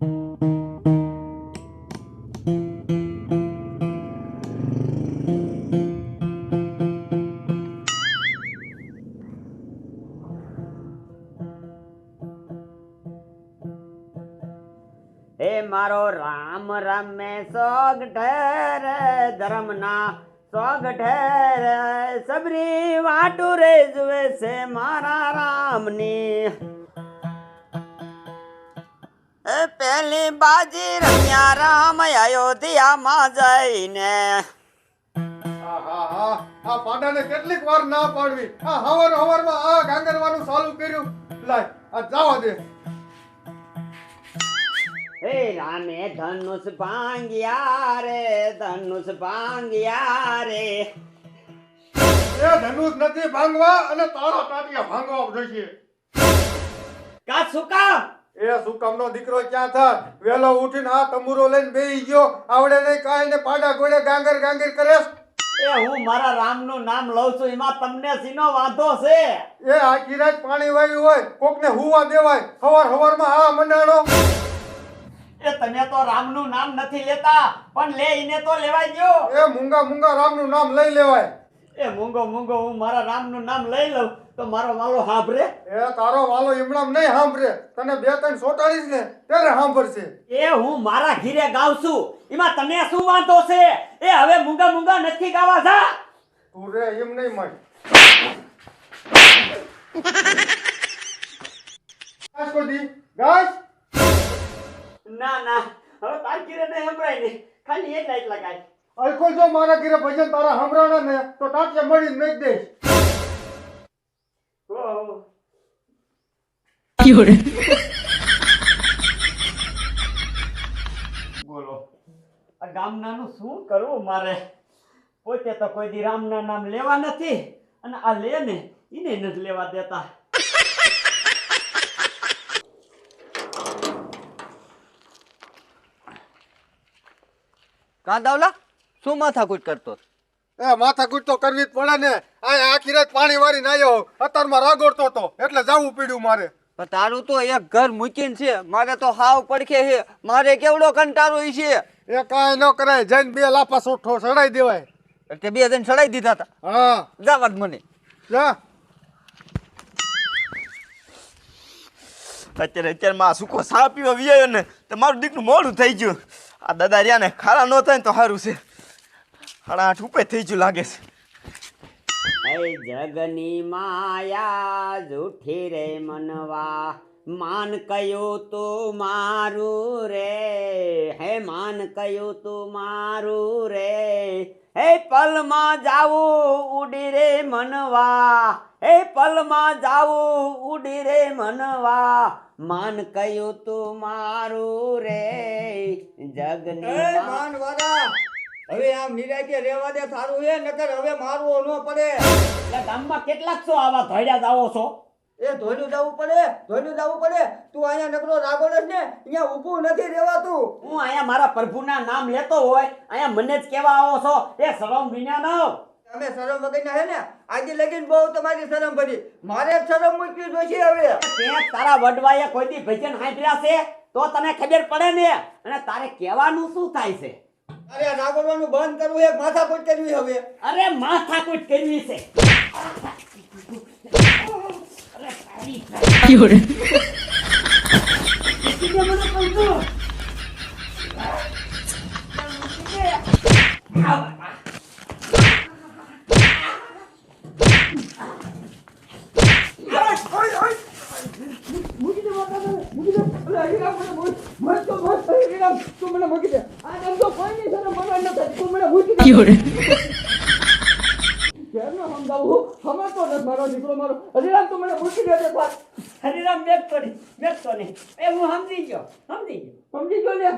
હે મારો રામ, રમે સોગ ઠેર, ધર્મના સોગ ઠેર, સબરી વાટુ રે જુએ છે મારા રામની. પહેલી બાજી રમ્યા રામ અયોધ્યામાં જઈને. આ પાડાને કેટલીક વાર ના પાડવી. આ હવાર હવારમાં આ ગાંગરવાનું ચાલુ કર્યું. લાય આ જાવા દે. હે રામે ધનુષ ભાંગ્યા રે ધનુષ ભાંગ્યા રે. એ ધનુષ નથી ભાંગવા અને તાળા તાટિયા ભાંગવા જોઈએ કા સુકા? એ સુકમનો દીકરો ક્યાં થા? વેલો ઉઠીને આ તંબુરો લઈને બેહી ગયો. આવડે નહીં કાંઈ ને પાડા ગોળે ગાંગર ગાંગર કરે એ હું મારા રામનું નામ લઉં છું એમાં તમને સીનો વાંધો છે? એ આ કિરાજ પાણી વાયું હોય કોકને હુવા દેવાય હવાર હવારમાં આ મંડાણો. એ તમે તો રામનું નામ નથી લેતા પણ લે ઈને તો લેવાય ગયો. એ મૂંગા મૂંગા રામનું નામ લઈ લેવાય. એ મૂંગો મૂંગો હું મારા રામનું નામ લઈ લઉં. તો મારો વાલો હાંભળે એ તારો વાલો ઈમણામ નહીં સાંભળે તને બે ત્રણ સોટાડીસ ને ત્યારે સાંભળશે એ હું મારા ઘીરે ગાઉં છું. એમાં તને શું વાંધો છે? એ હવે મુંગા મુંગા નથી ગાવા જા. તું રે એમ નહીં મળ ગાશ કોદી? ગાશ? ના ના. હવે તાર ઘીરે નહીં સંભળાય ને. ખાલી એક લાઈટ ગાય અલકો જો મારા ઘરે ભજન તારા સાંભળાણા ને તો ટાટિયા મળી મેક દઈશ. બોલો. આ ગામનાનું શું કરવું મારે? પોતે તો કોઈ દી રામના નામ લેવા નથી અને આ લે ને એને નથી લેવા દેતા. કાંદાવલા શું માથાકૂટ કરતો એ માથાકૂટ તો કરવી જ પડે ને. આ આખી રાત પાણી વાળી નાયો અત્યારમાં રાગોડતો હતો. એટલે જાવું પડ્યું મારે. પણ તારું તો એક ઘર મૂકીને છે મારે તો હાવ પડખે છે. મારે કેવડો કંટાળો ઈ છે. એ કાંઈ ન કરાય જઈને બે લાપા સોઠો સડાઈ દેવાય. એટલે બે જણ સડાઈ દીધા હતા હા. જાવાદ મને. જા. અત્યારે અત્યારે માં સુકો સા પીવા વિયાયો ને તો મારું દીકરું મોડું થઈ ગયું. આ દાદા રહ્યા ને ખારા ન થાય ને તો સારું છે. હાડા આઠ ઉપાય થઈ ગયું લાગે છે. હે જગની માયા જૂઠી રે મનવા. માન કયું તું મારું રે? હે માન કયું તું મારું રે? હે પલમાં જાવું ઉડી રે મનવા. હે પલમાં જાવું ઉડી રે મનવા. માન કયું તું મારું રે? જગની મા- હવે આમ નિરાજે રહેવા દે સારું હે નકર હવે મારવો ન પડે. એટલે ગામમાં કેટલાક છો આવા ધોળ્યા જાવો છો? એ ધોનું જવું પડે ધોનું જવું પડે. તું અહીંયા નકરો જ ને અહીંયા ઊભું નથી રહેવાતું. હું અહીંયા મારા પ્રભુના નામ લેતો હોય અહીંયા મને જ કેવા આવો છો. એ શરમ વિના ન તમે શરમ વગરના હે ને આજે લગીન બહુ તમારી શરમ ભરી મારે શરમ મૂકવી જોઈશે હવે. તે તારા વડવાએ કોઈ દી ભજન સાંભળ્યા છે? તો તને ખબર પડે ને. અને તારે કહેવાનું શું થાય છે? અરે નાગોડવાનું બંધ કરવું એક માથાકૂટ કરવી હવે. અરે માથાકૂટ કરવી છે. અરે તારી કીધું મને કહું છું. આ. હરિરામ બેગ તો નહીં. તો નહીં. એ હું સમજી ગયો. સમજી ગયો. સમજી ગયો ને?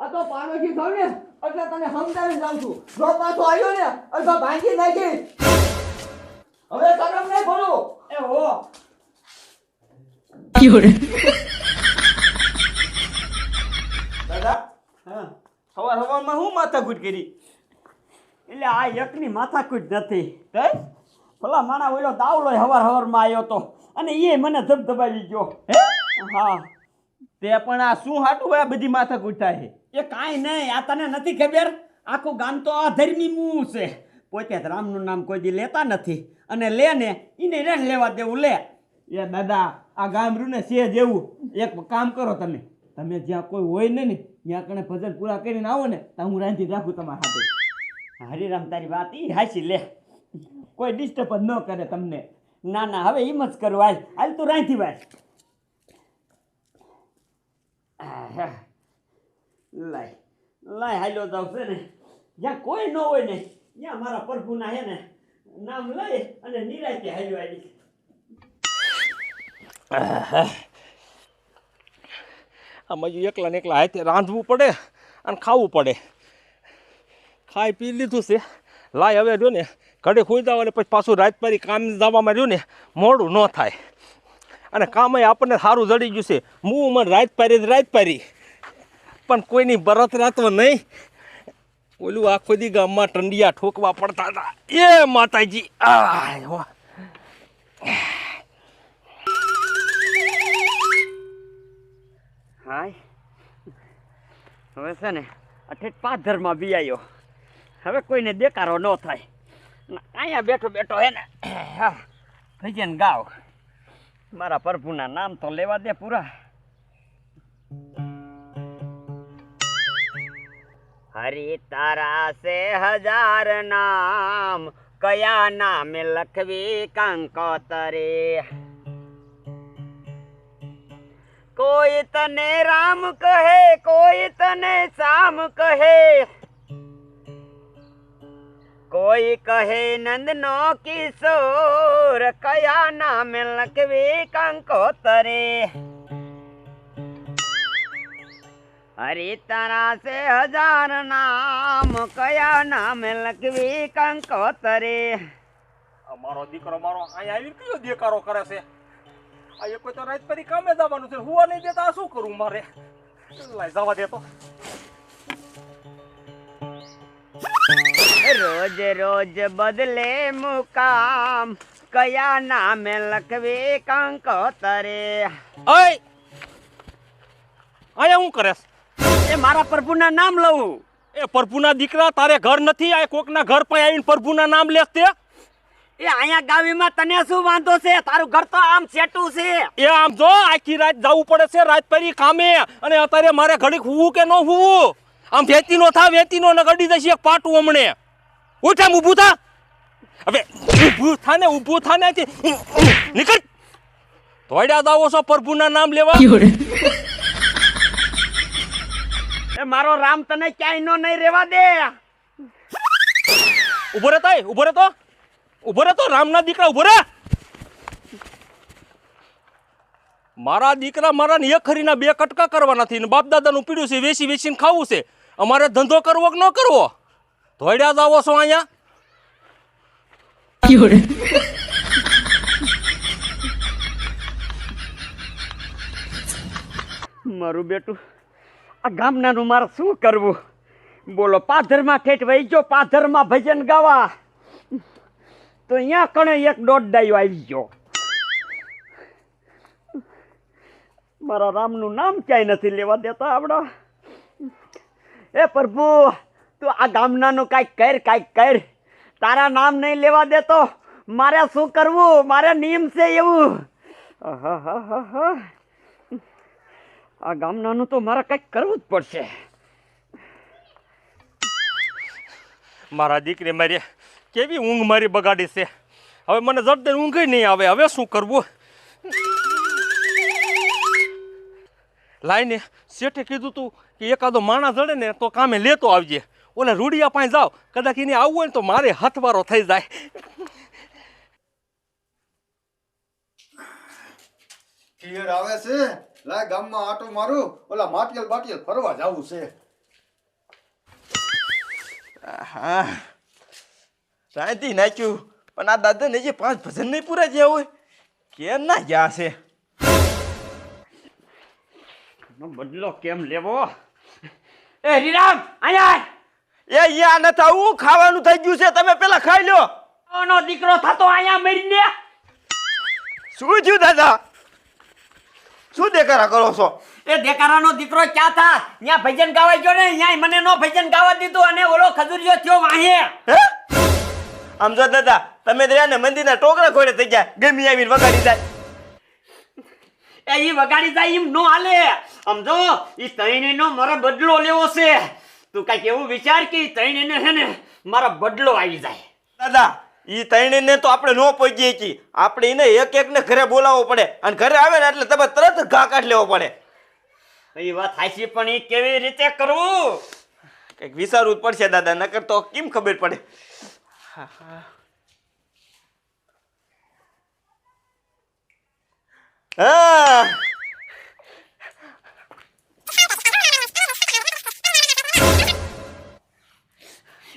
આ તો પાનોથી ખાવ ને? એટલે તને સમજાવી જાઉં છું. જો પાછો આવ્યો ને અથવા ભાંગી નાખી. હવે નહીં એ હા સવાર સવારમાં હું માથાકૂટ કરી. એટલે આ એકની માથાકૂટ નથી. કઈ ભલા માણા ઓલો દાવલો હવાર હવારમાં આવ્યો તો. અને એ મને ધબધબાવી ગયો. હે? હા. તે પણ આ શું હાટું આ બધી માથા થાય? એ કાંઈ નહીં આ તને નથી ખબર? આખું ગામ તો અધર્મી મું છે. પોતે જ રામનું નામ કોઈ દી લેતા નથી. અને લે ને એને રેણ લેવા દેવું લે. એ દાદા આ ગામ રહ્યું ને છે જેવું એક કામ કરો તમે. તમે જ્યાં કોઈ હોય ને ત્યાં કણે ભજન પૂરા કરીને આવો ને તો હું રાંધી રાખું તમારા હાથે. હરિરામ તારી વાત ઈ હાસી લે. કોઈ ડિસ્ટર્બ જ ન કરે તમને. ના ના હવે એમ જ કરું. હાલ હાલ તું રાંધી વાય. લાય લાય હાલ્યો જાવ છે ને. જ્યાં કોઈ ન હોય ને ત્યાં મારા પ્રભુના હે ને નામ લઈ અને નિરાયતે હાલ્યો આવી આમાં જો એકલા ને એકલા હાથે રાંધવું પડે અને ખાવું પડે. ખાઈ પી લીધું છે. લાય હવે જો ને ઘડે ખોઈ જાવ અને પછી પાછું રાત પારી કામ જવામાં રહ્યું ને, મોડું ન થાય. અને કામ આપણને સારું જડી ગયું છે. હું મને રાત પારી રાત પારી પણ કોઈની બરત રાતો નહીં. ઓલું આખો દી ગામમાં ટંડિયા ઠોકવા પડતા હતા. એ માતાજી આ હાય. હવે છે ને અઠેઠ પાધરમાં બી આવ્યો હવે કોઈને દેકારો ન થાય. અહીંયા બેઠો બેઠો હે ને ભજન ગાવ. મારા પ્રભુના નામ તો લેવા દે પૂરા. હરી તારા સે હજાર નામ, કયા નામે લખવી કંકોતરે? કોઈ તને રામ કહે કોઈ તને શ્યામ કહે કોઈ કહે નંદનો કિશોર કયા નામે લખવી કંકોતરે હરે તારા સે હજાર નામ કયા નામે લખવી કંકોતરે મારો દીકરો મારો અહીંયા આવીને કયો દેકારો કરે છે આ એક તો રાત પરી કામે જવાનું છે. હુવા નહીં દેતા શું કરું મારે? લાય જવા દે તો. રોજ રોજ બદલે મુકામ કયા નામે લખવી કંકોતરે અય અહીંયા હું કરેશ એ મારા પ્રભુના નામ લઉં. એ પ્રભુના દીકરા તારે ઘર નથી આ કોકના ઘર પર આવીને પ્રભુના નામ લેસ તે? એ અહીંયા ગાવીમાં તને શું વાંધો છે? તારું ઘર તો આમ સેટું છે. એ આમ જો આખી રાત જવું પડે છે રાત પરી કામે. અને અત્યારે મારે ઘડીક હુવું કે ન હુવું? આમ વેતી નો થા વેતી નો ને ગડી જશે એક પાટું હમણે. ઉઠ આમ ઊભું થા. હવે ઊભું થા ને ઊભું થા ને. નીકળ. ધોડ્યા દાવો છો પ્રભુના નામ લેવા. એ મારો રામ તને ક્યાંય નો નહીં રહેવા દે. ઊભો રે તાય ઊભો રે તો. ઊભો રહે તો રામના દીકરા ઊભો રે મારા દીકરા મારા ને ખરીના બે કટકા કરવા નથી. ને બાપ દાદાનું પીડ્યું છે વેચી વેચીને ખાવું છે. અમારે ધંધો કરવો કે ન કરવો? ધોડ્યા જ આવો છો અહીંયા? મારું બેટું આ ગામનાનું મારે શું કરવું? બોલો પાધરમાં ઠેઠ વહી ગયો પાધરમાં ભજન ગાવા. તો અહીંયા કણે એક દોઢ ડાયો આવી ગયો. મારા રામનું નામ ક્યાંય નથી લેવા દેતા આપણા એ પ્રભુ, તું આ ગામનાનું કાંઈક કર કાંઈક કર. તારા નામ નહીં લેવા દેતો. મારે શું કરવું? મારે નિયમ છે એવું. આ ગામનાનું તો મારે કંઈક કરવું જ પડશે. મારા દીકરી મારી કેવી ઊંઘ મારી બગાડી છે? હવે મને જડતે ઊંઘ નહીં આવે. હવે શું કરવું? લાઈને શેઠે કીધું તું કે એકાદો માણસ જડે ને તો કામે લેતો આવજે. ઓલા રૂડિયા પાસે જાઓ. કદાચ એને આવવું હોય ને તો મારે હાથવારો થઈ જાય. ક્લિયર આવે છે? લાય ગામમાં આટો મારું. ઓલા માટિયલ બાટિયલ ફરવા જવું છે. હા રાંધી નાખ્યું. પણ આ દાદાને જે પાંચ ભજન નહીં પૂરા જ્યાં હોય. કેમ ના ગયા છે બદલો કેમ લેવો? એ હરિરામ અહીંયા એ યા નથી આવું ખાવાનું થઈ ગયું છે તમે પેલા ખાઈ લ્યો. નો દીકરો થતો અહીંયા મરીને. શું થયું દાદા? શું દેખારા કરો છો? એ દેકારાનો દીકરો ક્યાં થા? ત્યાં ભજન ગાવા ગયો ને અહીંયા મને નો ભજન ગાવા દીધું અને ઓલો ખજુરિયો થયો વાહે. હે? આમ જો દાદા તમે રહ્યા ને મંદિરના ટોકરા ખોડે થઈ ગયા. ગમી આવીને વગાડી જાય. એ ઈ વગાડી જાય એમ નો હાલે. સમજો ઈ તૈણીનો મારો બદલો લેવો છે. તું કંઈક એવું વિચાર કે ઈ તૈણીને હે ને મારો બદલો આવી જાય. દાદા ઈ ત્રણેયને તો આપણે નો પહોંચીએ છીએ. આપણે એને એક એક ને ઘરે બોલાવવો પડે. અને ઘરે આવે ને એટલે તમે તરત ઘા કાઢ લેવો પડે. એ વાત હાચી પણ એ કેવી રીતે કરવું કંઈક વિચારવું જ પડશે દાદા નકર તો કેમ ખબર પડે? હા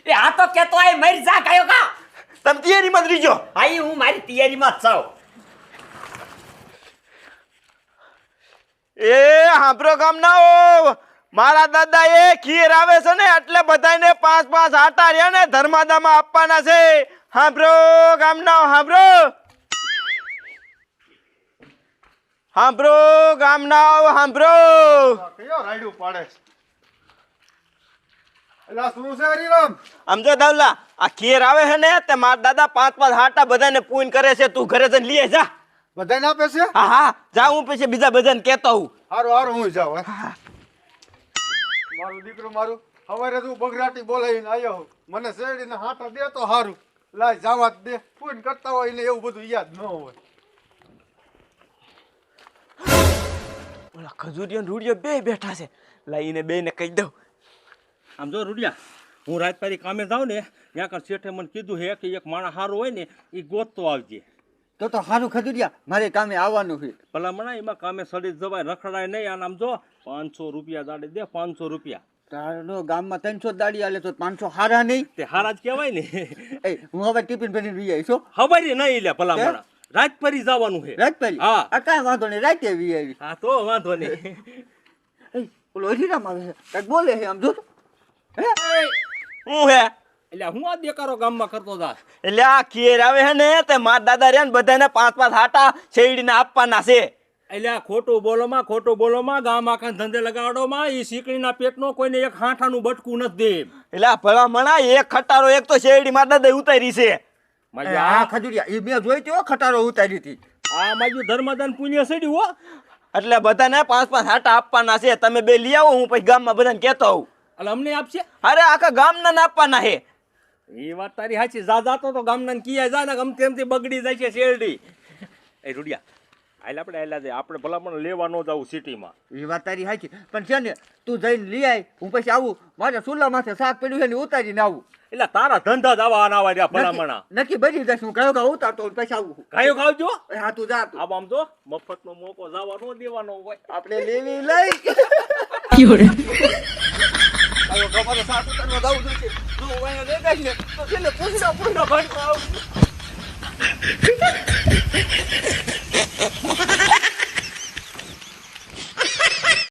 એ આ તો કેતો આય મરી જા કયો કા તમ તૈયારીમાં માં રહીજો. આઈ હું મારી તૈયારીમાં માં છું. એ હાંભળો ગામનાઓ મારા દાદા એ ખીર આવે છે ને એટલે બધાને પાંચ પાંચ આટા રહ્યા ને ધર્માદામાં આપવાના છે. હાંભરો ગામનાઓ હાંભરો. હાંભરો ગામનાઓ હાંભળો કયો રાયડું પાડે સમજો દાવલા આ ખીર આવે છે ને તે મારા દાદા પાંચ પાંચ આટા બધાને પૂન કરે છે. તું ઘરે જઈને લઈ જા. બધાને આપે છે? હા હા. જા હું પછી બીજા બધાને કહેતો હું હારું હારું હું જાઉં હે. મારું દીકરું મારું હવારે તું બગરાટી બોલાવીને આવ્યો મને શેરડીને હાટા દે તો હારું. લાય જાવા દે. ફોન કરતા હોય ને એવું બધું યાદ ન હોય. ઓલા ખજૂરિયો રૂડિયો બે બેઠા છે. લાઈને બે ને કહી દઉં. આમ જો રૂડિયા હું રાજપારી કામે જાઉં ને ત્યાં કણ શેઠે મને કીધું હે કે એક માણસ સારો હોય ને એ ગોતતો આવજે. તો તો સારું ખજુરિયા મારે કામે આવવાનું છે. ભલા મણા એમાં કામે સડી જવાય રખડાય નહીં અને આમ જો પાંચસો રૂપિયા દાડી દે પાંચસો રૂપિયા. તારો ગામમાં ત્રણસો દાડી આલે તો પાંચસો હારા નહીં? તે હારા જ કહેવાય ને. એ હું હવે ટિફિન ભરીને વી આવીશ. હવારી નહીં લે ભલા રાત પરી જવાનું છે. રાત પરી? હા. આ કાંઈ વાંધો નહીં રાતે વી આવી હા તો વાંધો નહીં. એ, ઓલો હરીરામ આવે છે. કાંઈક બોલે છે આમ જો. હે? હું હે? એટલે હું આ દેકારો ગામમાં કરતો હતા એટલે આ ખેર આવે છે ને તે મારા દાદા રહ્યા ને બધાને પાંચ પાંચ હાટા શેરડીને આપવાના છે. એટલે આ ખોટું બોલોમાં ખોટું બોલોમાં ગામ આખા ધંધે લગાડોમાં એ શીકણીના પેટનો કોઈને એક હાંઠાનું બટકું નથી દે એટલે આ ભલા મણા એક ખટારો એક તો શેરડી મારા દાદા ઉતારી છે. માજી આ ખજુરિયા એ મેં જોઈ તો ખટારો ઉતારી હતી. આ મારી ધર્મદાન પુણ્ય સડ્યું હો. એટલે બધાને પાંચ પાંચ હાટા આપવાના છે. તમે બે લઈ આવો હું પછી ગામમાં બધાને કહેતો હોઉં એટલે અમને આપશે? અરે આખા ગામના ને આપવાના છે. એ વાત તારી સાચી જા જાતો તો ગામના કિયા જા ને ગમ તેમથી બગડી જાય છે શેરડી. એ રૂડિયા આલે આપણે આયલા જાય. આપણે ભલા પણ લેવા ન જવું સિટીમાં. એ વાત તારી સાચી પણ છે ને તું જઈને લઈ આય. હું પછી આવું. મારે ચૂલા માથે શાક પડ્યું છે ને ઉતારીને આવું. એટલે તારા ધંધા જ આવા આના રહ્યા ભલામણા. નક્કી- બની જશે. હું કયો કે ઉતારતો પછી આવું. કયો ખાવજો જો હા તું જા આ આમ આમ તો મફતનો મોકો જવા ન દેવાનો હોય. આપણે લેવી લઈ. આવ્યો ગમારે સાત ઉતારમાં દાવું જોઈએ જો હું અહીંયા લઈ જાય ને, તો તેને પૂછડા પૂછડા ભાઈ આવું.